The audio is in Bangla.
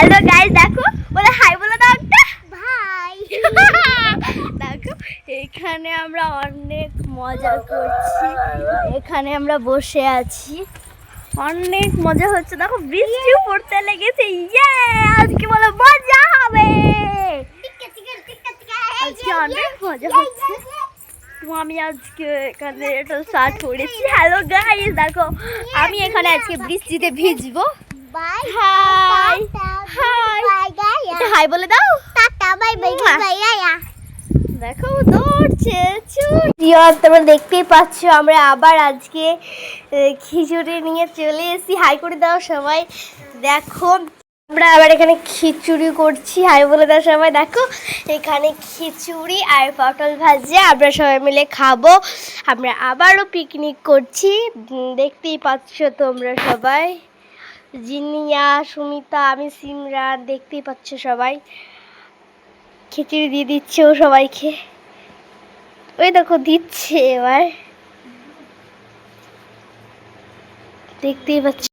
হ্যালো গাইস দেখো বলে হাই বলে দাও একটা। ভাই দেখো এখানে আমরা অনেক মজা করছি। এখানে আমরা বসে আছি। অনেক মজা হচ্ছে। দেখো বৃষ্টি পড়তে লেগেছে। ইয়ে আজকে বলে মজা হবে। আজকে অনেক মজা হচ্ছে। তো আমি আজকে এখানে এটা স্টার্ট করেছি। হ্যালো গাইস দেখো আমি এখানে আজকে বৃষ্টিতে ভিজবো। বাই বাই হাই বলে দাও। Tata bye bye. বাই গায়া দেখো দৌড়ছে জিয়ন তোমরা দেখতেই পাচ্ছ আমরা আবার আজকে খিচুড়ি নিয়ে চলে এসেছি। হাই করে দাও সবাই। দেখো আমরা আবার এখানে খিচুড়ি করছি। হাই বলে দাও সবাই দেখো। এখানে খিচুড়ি আর পটল ভাজা আমরা সবাই মিলে খাব। আমরা আবারও পিকনিক করছি। দেখতেই পাচ্ছ তোমরা সবাই। জিনিয়া, সুমিতা, আমি সিমরা, দেখতেই পাচ্ছ সবাই। খিচুড়ি দিয়ে দিচ্ছে ও সবাইকে। ওই দেখো, দিচ্ছে এবার। দেখতেই পাচ্ছ